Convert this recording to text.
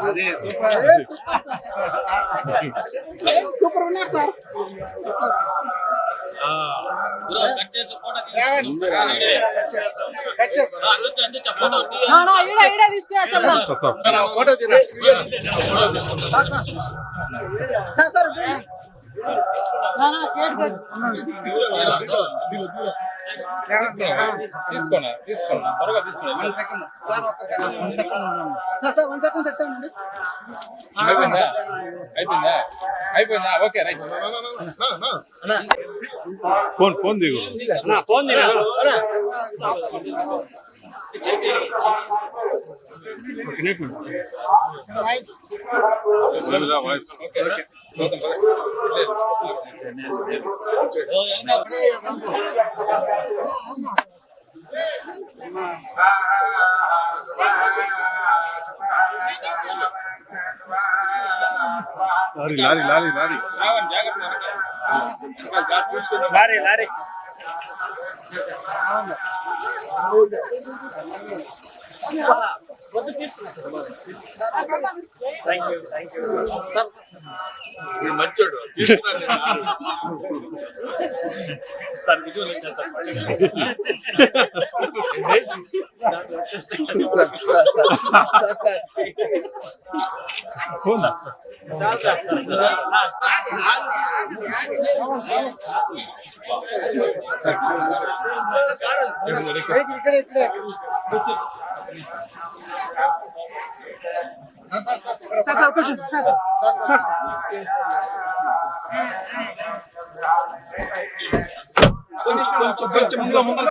అదే super super ఉన్నారు sir photo తీసుకుంటా సార్ తీసుకోండి తీసుకోండి. త్వరగా తీసుకోండి. వన్ సెకండ్ సార్ ఒక్క second one second sir sir one second పెట్టండి అయిపోయిందా? అయిపోయిందా? అయిపోయిందా? Okay right. ఫోన్ ఫోన్ దిగు. Okay okay. Lorry lorry lorry lorry. Lorry lorry. మంచోడు తీసుకున్నాను ఫోన్ ఇక్కడ ఇక్కడ సార్ సార్ సార్ కొంచెం సార్ సార్ సార్ కొంచెం కొంచెం ముందు ముందు